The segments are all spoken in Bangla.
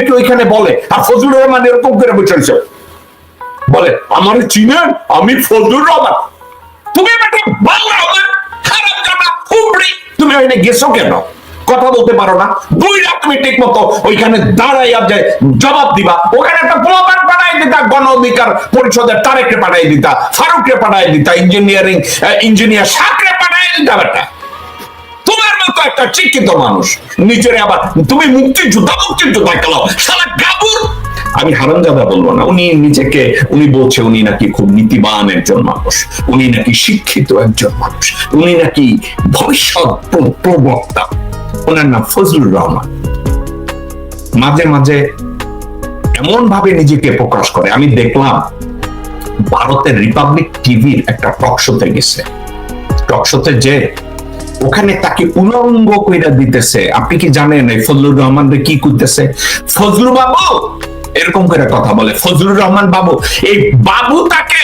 ওইখানে বলে, আর ফজলুর রহমান এরকম করে বলে, আমার চিনেন আমি ফজলুর রহমান। তুমি তুমি ওখানে গেছো কেন? কথা বলতে পারো না। দুই ঠিক মতো ওইখানে দাঁড়াইয়া যে জবাব দিবা। ওখানে একটা প্রমাণ পাঠাই দিতা গণ অধিকার পরিষদের তারেককে পাঠাই দিতা, ফারুককে পাঠাই দিতা ইঞ্জিনিয়ারিং ইঞ্জিনিয়ার সাকরে পাঠাই দিতা বেটা। মতো একটা শিক্ষিত মানুষ। নিজের আবার তুমি মুক্তিযোদ্ধা মুক্তিযোদ্ধা গাবুর! আমি হারামজাদা বলব না, উনি নিজেকে, উনি বলছে উনি নাকি খুব নীতিবান একজন মানুষ। উনি নাকি শিক্ষিত একজন মানুষ। উনি নাকি ভবিষ্যৎ প্রবক্তা। ওনার নাম ফজলুর রহমান। মাঝে মাঝে এমন ভাবে নিজেকে প্রকাশ করে। আমি দেখলাম, ভারতের রিপাবলিক টিভির একটা টক শোতে গেছে। টক শোতে যে ওখানে তাকে উলঙ্গ কইরা দিতেছে। আপনি কি জানেন এই ফজলুর রহমান কি করতেছে? ফজলু বাবু! এরকম করে কথা বলে। ফজলুর রহমান বাবু, এই বাবু তাকে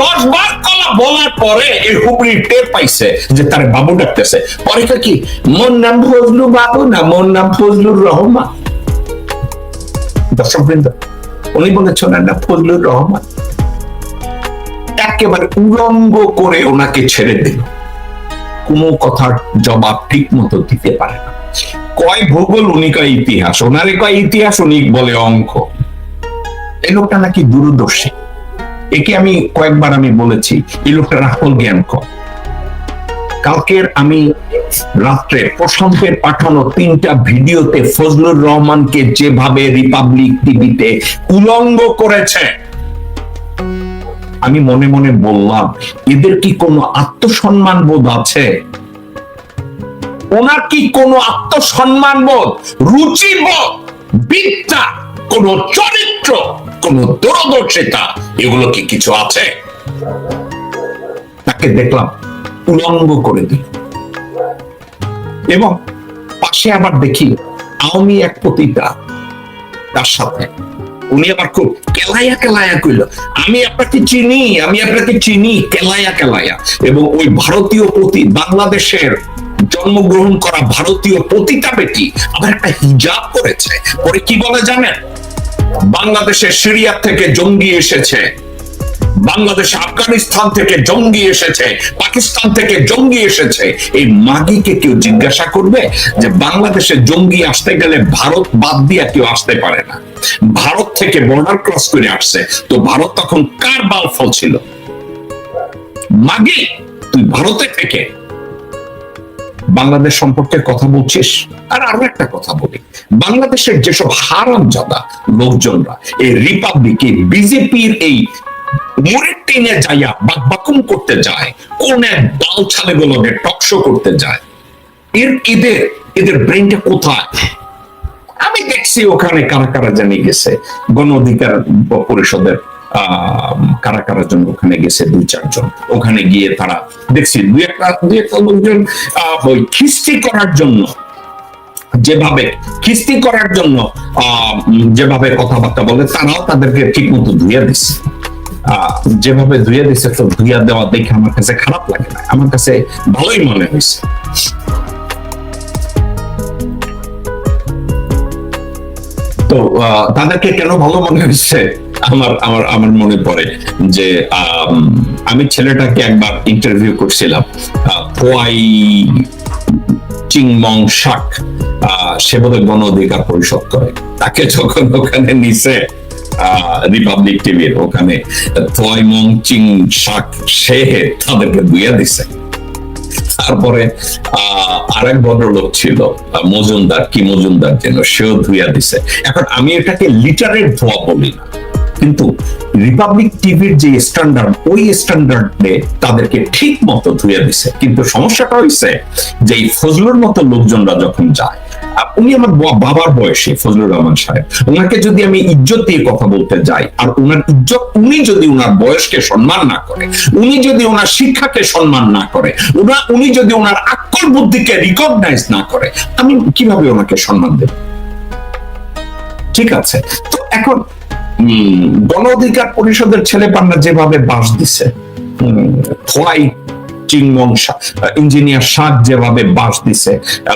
দশ বার কলা বলার পরে এই হুবড়ি টের পাইছে যে তার বাবু ডাকতেছে। পরে কি, মোর নাম ফজলু বাবু না মোর নাম ফজলুর রহমান? দর্শক বৃন্দ উনি বলেছেন নাম ফজলুর রহমান। একেবারে উলঙ্গ করে ওনাকে ছেড়ে দিল। কোনো কথার জবাব ঠিক মতো দিতে পারে না। কয় ভূগোল উনি কয় ইতিহাস? ওনারে কয় ইতিহাস উনি বলে অঙ্ক। এই লোকটা নাকি দূরদর্শী। একে আমি কয়েকবার আমি বলেছি এই লোকটা রাহুল জ্ঞান কম কালকের আমি রাত্রে প্রশান্তের পাঠানো তিনটা ভিডিওতে ফজলুর রহমানকে যেভাবে রিপাবলিক টিভিতে উলঙ্গ করেছে আমি মনে মনে বললাম, এদের কি কোনো আত্মসম্মান বোধ আছে? ওনার কি কোনো আত্মসম্মান বোধ? রুচিবোধ বিদ্যা? কোন চরিত্র? কোন দূরদর্শিতা? এগুলো কি কিছু আছে? তাকে দেখলাম, উলঙ্গ করে দিল। এবং পাশে আবার দেখি, আওয়ামী এক পতিতা, তার সাথে। উনি আবার খুব কেলাইয়া কেলাইয়া কইল, আমি আপনাকে চিনি, আমি আপনাকে চিনি, কেলাইয়া কেলাইয়া। এবং ওই ভারতীয় পতি, বাংলাদেশের জন্মগ্রহণ করা ভারতীয় পতিতা বেটি আবার একটা হিজাব করেছে। পরে কি বলে জানেন? বাংলাদেশের সিরিয়া থেকে জঙ্গি এসেছে, বাংলাদেশ আফগানিস্তান থেকে জঙ্গি এসেছে, পাকিস্তান থেকে জঙ্গি এসেছে। এই মাগিকে কেউ জিজ্ঞাসা করবে যে, বাংলাদেশে জঙ্গি আসতে গেলে ভারত বাদ দিয়া কেউ আসতে পারে না? ভারত থেকে বর্ডার ক্রস করে আসছে। তো ভারত তখন কার বাল ফল ছিল? মাগি, তুই ভারতে থেকে। বাংলাদেশ সম্পর্কে কথা বলছিস? আর আরও একটা কথা বলি। বাংলাদেশের যেসব হারামজাদা লোকজনরা, এই রিপাবলিক, বিজেপির এই মুড়ের টেনে যাইয়া বাকবাকুম করতে যায়, কোন এক দল ছালে গুলোকে টকশো করতে যায়, এর এদের এদের ব্রেনটা কোথায়? আমি দেখছি ওখানে কারা কারা জানি গেছে। গণ অধিকার পরিষদের কারা কারা জন ওখানে গেছে দুই, চারজন। ওখানে গিয়ে তারা দেখছি একটা, দুই একটা লোকজন ওই খিস্তি করার জন্য, যেভাবে খিস্তি করার জন্য যেভাবে কথাবার্তা বলে, তারাও তাদেরকে ঠিক মতো ধুয়ে দিচ্ছে যেভাবে ধুয়ে দিচ্ছে তো ধুইয়া দেওয়া দেখে আমার কাছে খারাপ লাগে না। আমার কাছে ভালোই মনে হয়েছে। তো তাদেরকে কেন ভালো মনে হচ্ছে আমার আমার আমার মনে পড়ে যে, আমি ছেলেটাকে একবার ইন্টারভিউ করছিলাম। চিংমং শাক সে বোধহয় গণ অধিকার পরিষদ করে। তাকে যখন ওখানে নিচে রিপাবলিক টিভির ওখানে থয়মং চিং শাক, সে তাদেরকে দুইয়া দিছে। তারপরে আরেক ভদ্রলোক ছিল মজুমদার। কি মজুমদার যেন, সেও ধুইয়া দিছে। এখন আমি এটাকে লিটারের ধোয়া বলি না। কিন্তু রিপাবলিক টিভির যে স্ট্যান্ডার্ড ওই স্ট্যান্ডার্ডে তাদেরকে ঠিক মতো ধুয়ে দিছে। কিন্তু সমস্যাটা হয়েছে যে, এই ফজলুর মতো লোকজনরা যখন যায় উনি আমার বাবার বয়সী, ফজলুর রহমান সাহেব। ওনাকে যদি আমি ইজ্জত দিয়ে কথা বলতে যাই, আর ওনার ইজ্জত, উনি যদি ওনার বয়সকে সম্মান না করে, উনি যদি ওনার শিক্ষাকে সম্মান না করে ওনা উনি যদি ওনার আক্কল বুদ্ধিকে রিকগনাইজ না করে, আমি কীভাবে ওনাকে সম্মান দেব? ঠিক আছে। তো এখন গণ অধিকার পরিষদের ছেলে পান্না যেভাবে বাস দিছে থোয়াই চিংমং ইঞ্জিনিয়ার সাদ যেভাবে বাস দিছে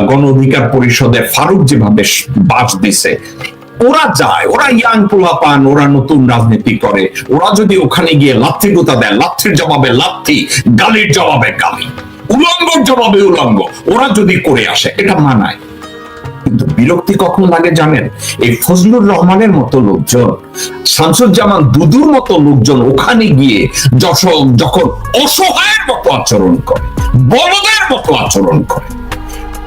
গণ অধিকার পরিষদে ফারুক যেভাবে বাস দিছে, ওরা যায়, ওরা ইয়াং পোলা পান ওরা নতুন রাজনীতি করে, ওরা যদি ওখানে গিয়ে লাথি গোতা দেয় লাথির জবাবে লাথি গালির জবাবে গালি, উলঙ্গর জবাবে উলঙ্গ, ওরা যদি করে আসে, এটা মানায়। কিন্তু বিরক্তি কখন লাগে জানেন? এই ফজলুর রহমানের মতো লোকজন, শামসুজ্জামান দুদুর মতো লোকজন ওখানে গিয়ে যশ- যখন অসহায়ের মতো আচরণ করে বলদের মতো আচরণ করে,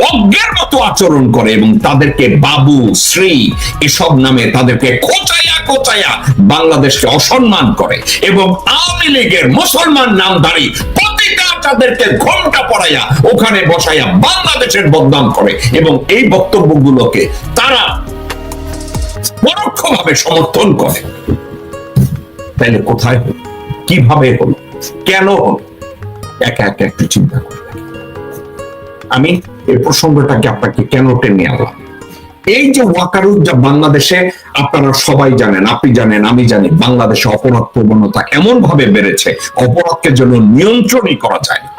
অজ্ঞের মতো আচরণ করে এবং তাদেরকে বাবু শ্রী এসব নামে তাদেরকে কোচাইয়া কোচাইয়া বাংলাদেশকে অসম্মান করে এবং আওয়ামী লীগের মুসলমান নামধারী তাদেরকে ঘণ্টা পড়াইয়া ওখানে বসাইয়া বাংলাদেশের বদনাম করে। এবং এই বক্তব্যগুলোকে তারা পরোক্ষভাবে সমর্থন করে। তাইলে কোথায় হলো? কীভাবে হলো? কেন হলো? একা একা একটু চিন্তা করে আমি এই প্রসঙ্গটাকে আপনাকে কেন টেনে আনলাম? এই যে ওয়াকারুজ্জা বাংলাদেশে আপনারা সবাই জানেন, আপনি জানেন, আমি জানি, বাংলাদেশে অপরাধ প্রবণতা এমন ভাবে বেড়েছে, অপরাধকে যেন নিয়ন্ত্রণই করা যায় না।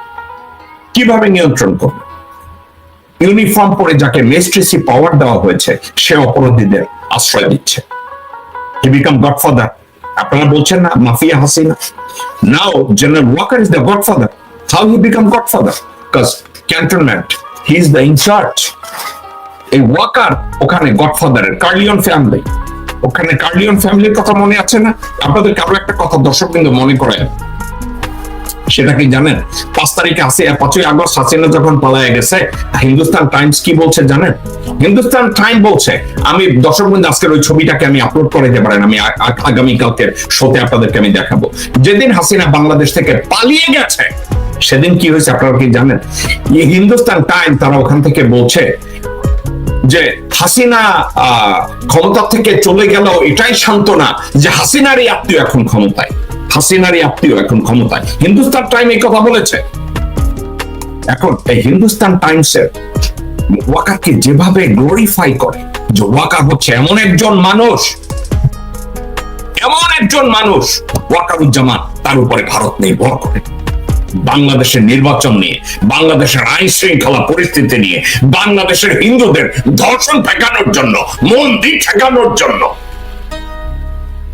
কীভাবে নিয়ন্ত্রণ করবে? ইউনিফর্ম পরে যাকে মেস্ট্রেসি পাওয়ার দেওয়া হয়েছে, সে অপরাধীদের আশ্রয় দিচ্ছে। বিকাম গডফাদার আপনারা বলছেন না, mafia Hasina. Now general Waker is the godfather how he become godfather because cantonment he is the in charge এই ওয়াকার ওখানে গডফাদারের কার্লিয়ন ফ্যামিলি ওখানে কার্লিয়ন ফ্যামিলির কথা মনে আছে না? আপনাদের কারও একটা কথা দর্শক কিন্তু মনে করেন? সেটা কি জানেন? পাঁচ তারিখে আসে পাঁচই আগস্ট হাসিনা যখন পালায় গেছে, হিন্দুস্তান টাইমস কি বলছে জানেন? হিন্দুস্তান টাইম বলছে, আমি দর্শক বন্ধু আজকের ওই ছবিটাকে আমি আপলোড করে দিতে পারেন, আমি আগামীকালকের শোতে আপনাদেরকে আমি দেখাবো। যেদিন হাসিনা বাংলাদেশ থেকে পালিয়ে গেছে, সেদিন কি হয়েছে আপনারা কি জানেন? হিন্দুস্তান টাইম তারা ওখান থেকে বলছে যে হাসিনা ক্ষমতা থেকে চলে গেল এটাই সান্ত্বনা যে হাসিনারই আত্মীয় এখন ক্ষমতায়। হাসিনারই আত্মীয় এখন ক্ষমতায়। হিন্দুস্তান টাইম এই কথা বলেছে। এখন এই হিন্দুস্তান টাইমসের ওয়াকারকে যেভাবে গ্লোরিফাই করে যে ওয়াকার হচ্ছে এমন একজন মানুষ, এমন একজন মানুষ ওয়াকারুজ্জামান, তার উপরে ভারত নির্ভর করে। বাংলাদেশের নির্বাচন নিয়ে, বাংলাদেশের আইন শৃঙ্খলা পরিস্থিতি নিয়ে, বাংলাদেশের হিন্দুদের ধর্ষণ ঠেকানোর জন্য, মন্দির ঠেকানোর জন্য।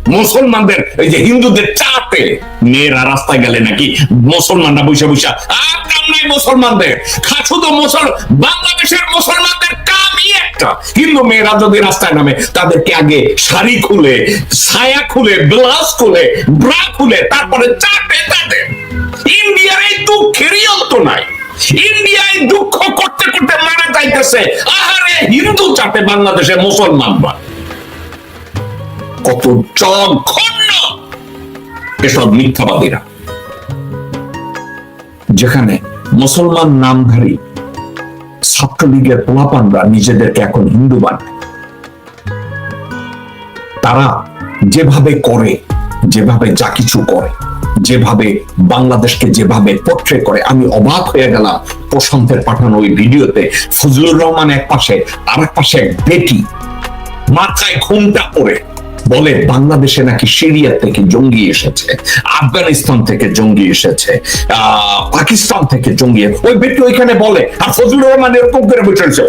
মুসলমানদের, এই যে হিন্দুদের চাপে মেয়েরা রাস্তায় গেলে নাকি মুসলমানরা বসে বসে নাই মুসলমানদের শুধু মুসল, বাংলাদেশের মুসলমানদের কামই একটা। হিন্দু মেয়েরা যদি রাস্তায় নামে, তাদেরকে আগে শাড়ি খুলে, ছায়া খুলে, ব্লাউজ খুলে, ব্রা খুলে, তারপরে চাপে তাদের। ইন্ডিয়ার দুঃখেরই অন্ত নাই। ইন্ডিয়ায় দুঃখ করতে করতে মারা যাইতেছে। আহারে, হিন্দু চাপে বাংলাদেশে কত জঘন্য এসব মিথ্যাবাদীরা। যেখানে মুসলমান নামধারী ছাত্রলীগের পোলাপানরা নিজেদেরকে এখন হিন্দু বানায়। তারা যেভাবে করে, যেভাবে যা কিছু করে যেভাবে বাংলাদেশকে যেভাবে পোট্রে করে, আমি অবাক হয়ে গেলাম প্রশান্তের পাঠানো ওই ভিডিওতে। ফজলুর রহমান এক পাশে আর এক পাশে এক বেটি, মাথায় ঘুমটা পড়ে। বলে, বাংলাদেশে নাকি সিরিয়া থেকে জঙ্গি এসেছে, আফগানিস্তান থেকে জঙ্গি এসেছে পাকিস্তান থেকে জঙ্গি ওই ব্যক্তি ওইখানে বলে, আর ফজলুর রহমান এরকম করে বসেছে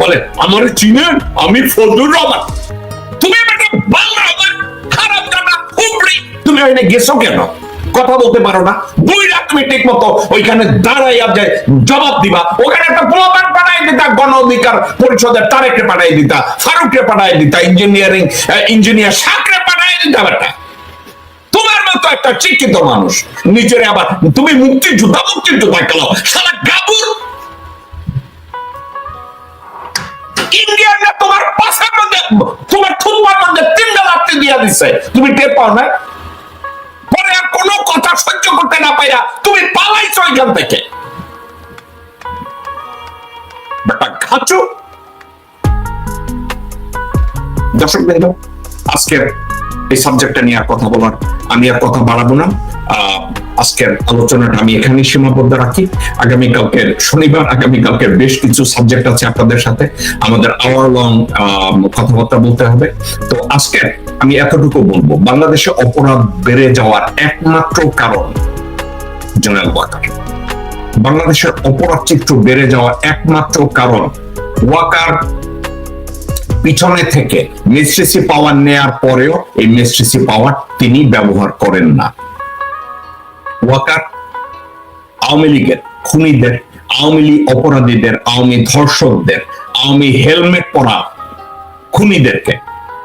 বলে, আমার চিনেন? আমি ফজলুর রহমান। তুমি বাংলা তুমি ওইখানে গেছো কেন? কথা বলতে পারো না। দুই রাত তুমি ঠিক মতো ওইখানে দাঁড়াইয়া যে জবাব দিবা। ওখানে একটা প্রমাণ পাঠাই দিতা, গণ অধিকার পরিষদের তারেককে পাঠাই দিতা, ফারুককে পাঠাই দিতা, ইঞ্জিনিয়ারিং ইঞ্জিনিয়ার সাকরে পাঠাই দিতা বেটা। তোমার মতো একটা শিক্ষিত মানুষ আবার তুমি মুক্তিযোদ্ধা মুক্তিযোদ্ধা সারা গাবুর! ইন্ডিয়ানরা তোমার পাশার মধ্যে, তোমার থুম্বার মধ্যে তিনটা লাত্তি দিয়া দিছে। তুমি টের পাও না? কোনো কথা সহ্য করতে না পাইরা তুমি পালাইছো এখান থেকে। বেটা খাচু। দর্শক আজকের এই সাবজেক্টটা নিয়ে আর কথা বলার আমি আর কথা বাড়াবো না। আজকের আলোচনাটা আমি এখানেই সীমাবদ্ধ রাখি। আগামীকালকের শনিবার আগামীকালকের বেশ কিছু সাবজেক্ট আছে আপনাদের সাথে। আমাদের আওয়ার লং কথাবার্তা বলতে হবে। তো আজকে আমি এতটুকু বলব, বাংলাদেশে অপরাধ বেড়ে যাওয়ার একমাত্র কারণ জেনারেল ওয়াকার। বাংলাদেশের অপরাধ চিত্র বেড়ে যাওয়ার একমাত্র কারণ ওয়াকার পিছনে থেকে মিস্ট্রেসি পাওয়ার নেয়ার পরেও এই মিস্ট্রেসি পাওয়ার তিনি ব্যবহার করেন না। ওয়াকার, আওয়ামী লীগের খুনিদের, আওয়ামী লীগ অপরাধীদের, আওয়ামী ধর্ষকদের, আওয়ামী হেলমেট পরা খুনিদেরকে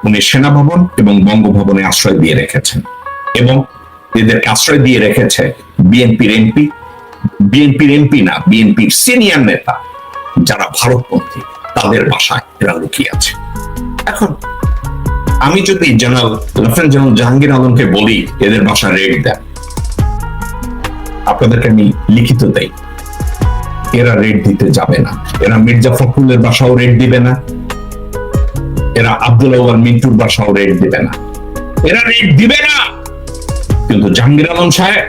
উনি সেনাভবন এবং বঙ্গভবনে আশ্রয় দিয়ে রেখেছেন এবং এদেরকে আশ্রয় দিয়ে রেখেছে বিএনপির এমপি বিএনপির এমপি না, বিএনপির সিনিয়র নেতা যারা ভারতপন্থী, তাদের বাসায় এরা লুকিয়ে আছে। এখন আমি যদি জেনারেল লেফটেন্যান্ট জেনারেল জাহাঙ্গীর আলমকে বলি, এদের বাসায় রেড দেন। আপনাদেরকে আমি লিখিত দেই, এরা রেড দিতে যাবে না। এরা মির্জা ফখরুলের বাসাও রেড দিবে না। এরা আব্দুল আওয়াল মিন্টুর বাসাও রেড দিবে না। এরা রেড দিবে না। কিন্তু জাহাঙ্গীর আলম সাহেব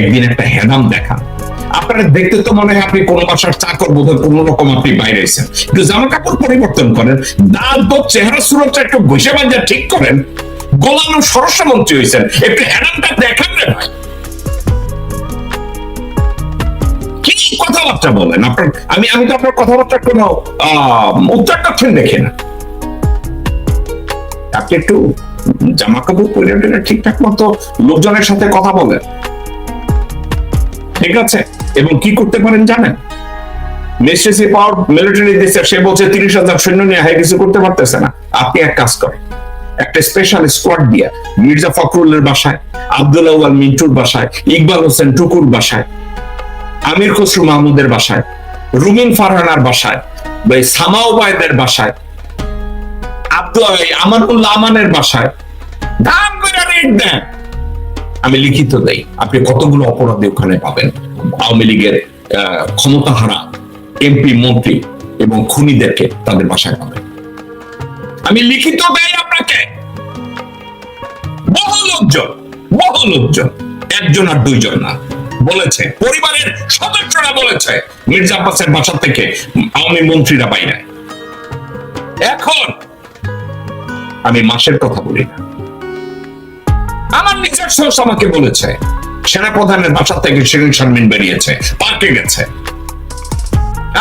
একদিন একটা হেনাম দেখান। আপনারা দেখতে তো মনে হয় আপনি কোন বাসার চাকর বোধ কোন রকম আপনি বাইরে এসেছেন একটু জামা কাপড় পরিবর্তন করেন, দাঁত চেহারা, সুরক্ষা, একটু ঘষে বাজা ঠিক করেন, গোলানো স্বরাষ্ট্রমন্ত্রী হয়েছেন, একটু হেনামটা দেখান রে ভাই। কি কথাবার্তা বলেন? আপনার আমি আমি তো আপনার কথাবার্তা কোনো উত্তর দেখি না। আপনি একটু জামা কাপড় পরে ঠিকঠাক মতো লোকজনের সাথে কথা বলেন। ঠিক আছে? এবং কি করতে পারেন জানেন? মিস্ট্রেসি পাওয়ার মিলিটারি দিচ্ছে সে বলছে তিরিশ হাজার সৈন্য নিয়ে কিছু করতে পারতেছে না। আপনি এক কাজ করেন, একটা স্পেশাল স্কোয়াড মির্জা ফখরুলের বাসায় আব্দুল আউয়াল মিন্টুর বাসায়, ইকবাল হোসেন টুকুর বাসায়, আমির খসরু মাহমুদের বাসায়, রুমিন ফারহানার বাসায়, বা এই সামা ওবায়দের বাসায়, আব্দুল আমানুল্লাহ আমানের বাসায় দেন। আমি লিখিত দেই, আপনি কতগুলো অপরাধী ওখানে পাবেন? আওয়ামী লীগের আহ, ক্ষমতাহারা এমপি মন্ত্রী এবং খুনিদেরকে তাদের বাসায় পাবেন আমি লিখিত দেই আপনাকে বহু লোকজন বহু লোকজন একজন আর দুইজন না বলেছে পরিবারের সদস্যরা বলেছে মির্জা আব্বাসের বাসা থেকে আওয়ামী মন্ত্রীরা বাইরে এখন আমি মাসের কথা বলি না। আমার নিজের সোর্স আমাকে বলেছে সেনাপ্রধানের বাসা থেকে শিরিন শারমিন বেরিয়েছে, পার্কে গেছে।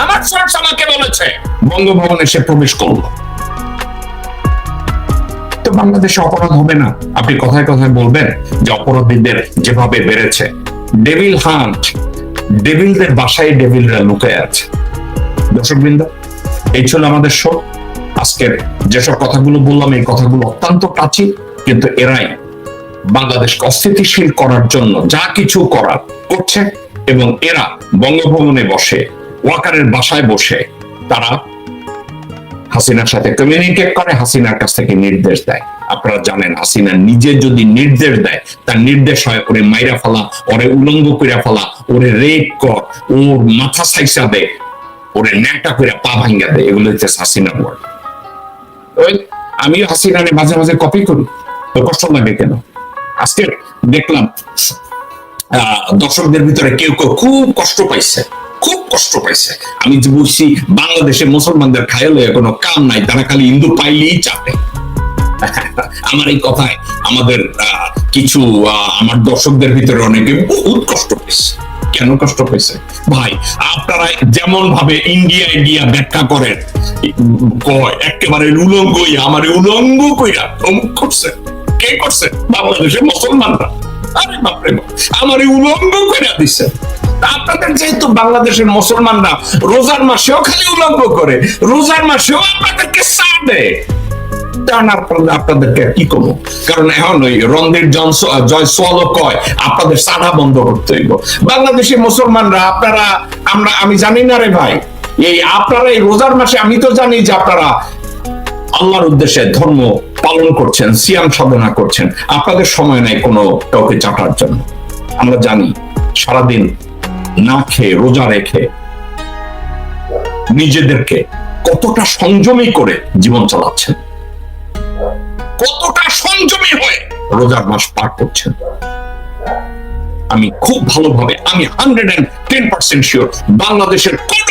আমার সোর্স আমাকে বলেছে, বঙ্গভবনে সে প্রবেশ করল। তো বাংলাদেশে অপরাধ হবে না। আপনি কথায় কথায় বলবেন যে অপরাধীদের যেভাবে বেড়েছে ডেভিল হান্ট ডেভিলদের বাসায় ডেভিলরা লুকে আছে। দর্শকবৃন্দ, এই ছিল আমাদের শো আজকের যেসব কথাগুলো বললাম, এই কথাগুলো অত্যন্ত টাচি কিন্তু এরাই বাংলাদেশকে অস্থিতিশীল করার জন্য যা কিছু করার করছে এবং এরা বঙ্গভবনে বসে, ওয়াকারের বাসায় বসে তারা হাসিনার সাথে কমিউনিকেট করে, হাসিনার কাছ থেকে নির্দেশ দেয়। আপনারা জানেন, হাসিনা নিজে যদি নির্দেশ দেয়, তার নির্দেশ হয়, ওরে মাইরা ফেলা, ওরে উলঙ্গ কইরা ফেলা, ওরে রেপ কর, ওর মাথা সাইসা দে, ওরে ন্যাটা করে পা ভাঙ্গা দে। এগুলো হচ্ছে হাসিনার ওয়ার্ড ওই আমিও হাসিনারে মাঝে মাঝে কপি করি। তো কষ্ট লাগে কেন? আজকে দেখলাম দর্শকদের ভিতরে কেউ কেউ খুব কষ্ট পাইছে, খুব কষ্ট পাইছে। আমি যে বলছি, বাংলাদেশে মুসলমানদের খায়ালে কোনো কাম নাই, তারা খালি হিন্দু পাইলেই চাপে। আমার এই কথায় আমাদের কিছু আমার দর্শকদের ভিতরে অনেকে বহুত কষ্ট পেয়েছে কেন কষ্ট পেয়েছে ভাই, আপনারা যেমন ভাবে ইন্ডিয়ায় গিয়া ব্যাখ্যা করেন একেবারে উলঙ্গ আমার উলঙ্গ কইরা করছে। কে করছে? বাংলাদেশের মুসলমানরা। আরে বাপরে আমার উলঙ্গ কইরা দিচ্ছে আপনাদের যেহেতু বাংলাদেশের মুসলমানরা রোজার মাসেও খালি উলঙ্গ করে, রোজার মাসেও আপনাদেরকে চা দেয় আপনাদেরকে কি করব? কারণ এখন ওই জনস জয় সোয়ালো কয়, আপনাদের সাদা বন্ধ করতে হইব। বাংলাদেশের মুসলমানরা, আপনারা, আমরা আমি জানি না রে ভাই। এই আপনারা এই রোজার মাসে, আমি তো জানি যে আপনারা আল্লাহর উদ্দেশ্যে ধর্ম পালন করছেন, সিয়াম সাধনা করছেন, আপনাদের সময় নাই কোনো কাউকে চাটার জন্য। আমরা জানি, সারাদিন না খেয়ে, রোজা রেখে নিজেদেরকে কতটা সংযমী করে জীবন চালাচ্ছেন। কতটা সংযমী হয়ে রোজার মাস পার করছেন। আমি খুব ভালোভাবে, আমি hundred and ten percent sure বাংলাদেশের কোন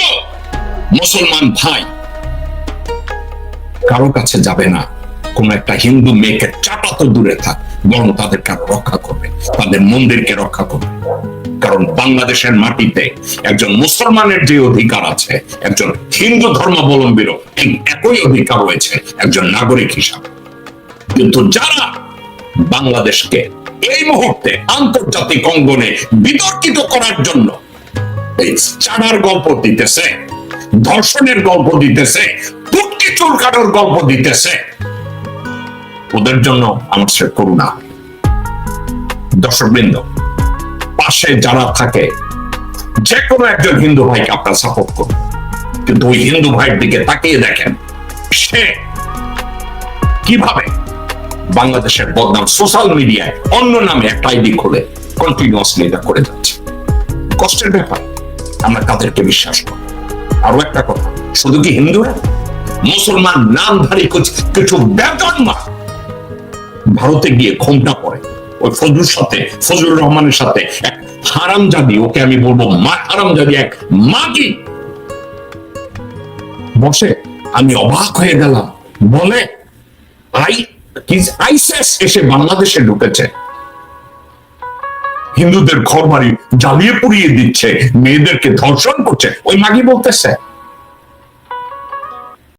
মুসলমান ভাই কারও কাছে যাবে না। কোন একটা হিন্দু মেয়েকে চাটা তো দূরে থাক, বরং তাদেরকে আরও রক্ষা করবে, তাদের মন্দিরকে রক্ষা করবে। কারণ বাংলাদেশের মাটিতে একজন মুসলমানের যে অধিকার আছে, একজন হিন্দু ধর্মাবলম্বীরও ঠিক একই অধিকার রয়েছে একজন নাগরিক হিসাবে। কিন্তু যারা বাংলাদেশকে এই মুহূর্তে আন্তর্জাতিক অঙ্গনে বিতর্কিত করার জন্য এই চাড়ার গল্প দিতেছে, ধর্ষণের গল্প দিতেছে, পুটকি চুলকানোর গল্প দিতেছে ওদের জন্য আমার সে করুণা। দর্শকবৃন্দ, পাশে যারা থাকে, যে কোনো একজন হিন্দু ভাইকে আপনার সাপোর্ট করুন। কিন্তু ওই হিন্দু ভাইয়ের দিকে তাকিয়ে দেখেন, সে কীভাবে বাংলাদেশের বদনাম সোশ্যাল মিডিয়ায় অন্য নামে একটা আইডি খুলে কন্টিনিউয়াসলি এটা করে যাচ্ছে। কষ্টের ব্যাপার, আমরা তাদেরকে বিশ্বাস করি। আরও একটা কথা, শুধু কি হিন্দুরা? মুসলমান নামধারী কিছু- কিছু বেতনমা ভারতে গিয়ে ঘোমটা পড়ে ওই ফজলুর সাথে, ফজলুর রহমানের সাথে এক হারামজাদি, ওকে আমি বলব মা হারামজাদি, এক মাগি। বসে, আমি অবাক হয়ে গেলাম। বলে, আই আইসিএস এসে বাংলাদেশে ঢুকেছে। হিন্দুদের ঘর বাড়ি জ্বালিয়ে পুড়িয়ে দিচ্ছে, মেয়েদেরকে ধর্ষণ করছে। ওই মাগি বলতেছে